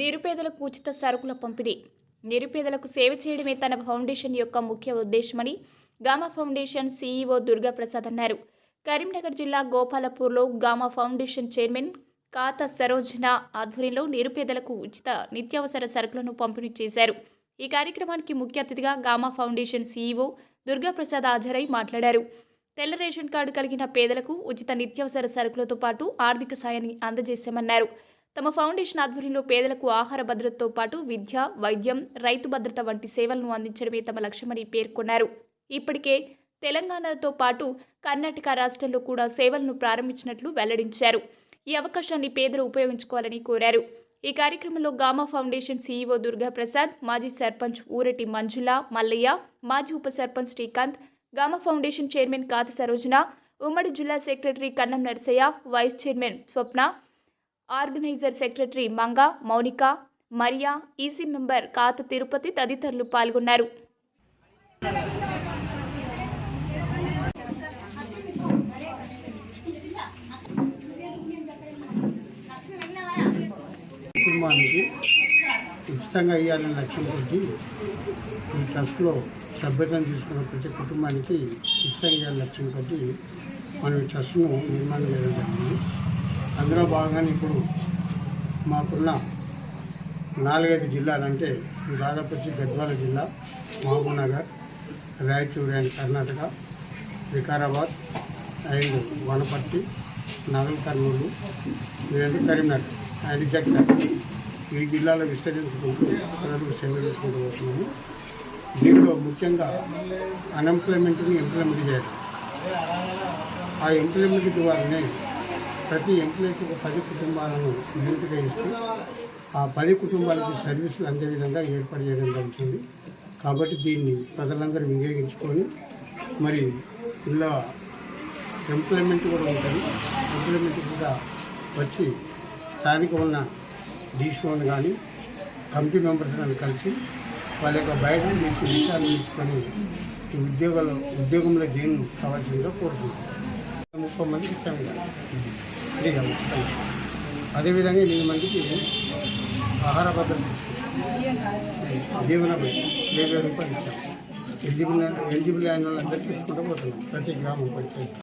నిరుపేదలకు ఉచిత సరుకుల పంపిణీ. నిరుపేదలకు సేవ చేయడమే తన ఫౌండేషన్ యొక్క ముఖ్య ఉద్దేశమని గామా ఫౌండేషన్ సీఈఓ దుర్గాప్రసాద్ అన్నారు. కరీంనగర్ జిల్లా గోపాలపూర్లో gamma foundation chairman Katha Sarojana ఆధ్వర్యంలో నిరుపేదలకు ఉచిత నిత్యావసర సరుకులను పంపిణీ చేశారు. ఈ కార్యక్రమానికి ముఖ్య అతిథిగా గామా ఫౌండేషన్ సీఈఓ దుర్గాప్రసాద్ హాజరై మాట్లాడారు. తెల్ల రేషన్ కార్డు కలిగిన పేదలకు ఉచిత నిత్యావసర సరుకులతో పాటు ఆర్థిక సాయాన్ని అందజేశామన్నారు. తమ ఫౌండేషన్ ఆధ్వర్యంలో పేదలకు ఆహార భద్రతతో పాటు విద్య వైద్యం రైతు భద్రత వంటి సేవలను అందించడమే తమ లక్ష్యమని పేర్కొన్నారు. ఇప్పటికే తెలంగాణతో పాటు కర్ణాటక రాష్ట్రంలో కూడా సేవలను ప్రారంభించినట్లు వెల్లడించారు. ఈ అవకాశాన్ని పేదలు ఉపయోగించుకోవాలని కోరారు. ఈ కార్యక్రమంలో Gama foundation CEO Durga Prasad మాజీ సర్పంచ్ ఊరటి మంజుల మల్లయ్య మాజీ ఉప sarpanch Srikanth Gama foundation chairman Katha Sarojana ఉమ్మడి జిల్లా secretary Kannam Narasaiah vice chairman Swapna organiser secretary Manga Mounika Mariya EC member Katha Tirupati తదితరులు పాల్గొన్నారు. కుటుంబానికి ఉచితంగా ఇవ్వాలని లక్ష్యం కొద్ది ఈ ట్రస్ట్లో సభ్యతను తీసుకున్న ప్రతి కుటుంబానికి ఉచితంగా ఇవ్వాలని లక్ష్యం కొద్ది మనం ఈ ట్రస్ట్ను నిర్మాణం చేయడం జరిగింది. అందులో భాగంగానే ఇప్పుడు మాకున్న నాలుగైదు జిల్లాలంటే దాదాపు వచ్చి గద్వాల జిల్లా మహబూబ్నగర్ రాయచూర్ అండ్ కర్ణాటక వికారాబాద్ అండ్ వనపర్తి నగల్ కర్నూలు ఇవన్నీ కరీంనగర్ అండ్ జగ్గర్ ఈ జిల్లాలో విస్తరించుకుంటూ ప్రజలకు సేవ చేసుకుంటూ వస్తున్నాము. దీనిలో ముఖ్యంగా అన్ఎంప్లాయ్మెంట్ని ఇంప్లిమెంట్ చేయాలి. ఆ ఇంప్లిమెంట్ ద్వారానే ప్రతి ఎంప్లాయీకి ఒక పది కుటుంబాలను లిమిట్గా ఇస్తూ ఆ పది కుటుంబాలకి సర్వీసులు అందే విధంగా ఏర్పాటు చేయడం జరుగుతుంది. కాబట్టి దీన్ని ప్రజలందరూ వినియోగించుకొని మరి ఇలా ఎంప్లాయ్మెంట్ కూడా ఉంటుంది. ఎంప్లాయ్మెంట్ కూడా వచ్చి స్థానిక ఉన్న డీసీఓని కానీ కమిటీ మెంబర్స్ కానీ కలిసి వాళ్ళ యొక్క బయట నుంచి విషయాలు నేర్చుకొని ఈ ఉద్యోగాలు ఉద్యోగంలో జైన్ కావాల్సిందిగా కోరుతున్నాం ముప్పై మందికి ఇస్తాం కదా అదేవిధంగా ఎనిమిది మందికి ఆహార భద్రత. జీవన వెయ్యి రూపాయలు ఇచ్చాం. ఎలిజిబుల్ ఎలిజిబుల్ అయిన వాళ్ళందరికీ ఇచ్చుకుంటూ పోతున్నాం. ప్రతి గ్రామం పరిస్థితి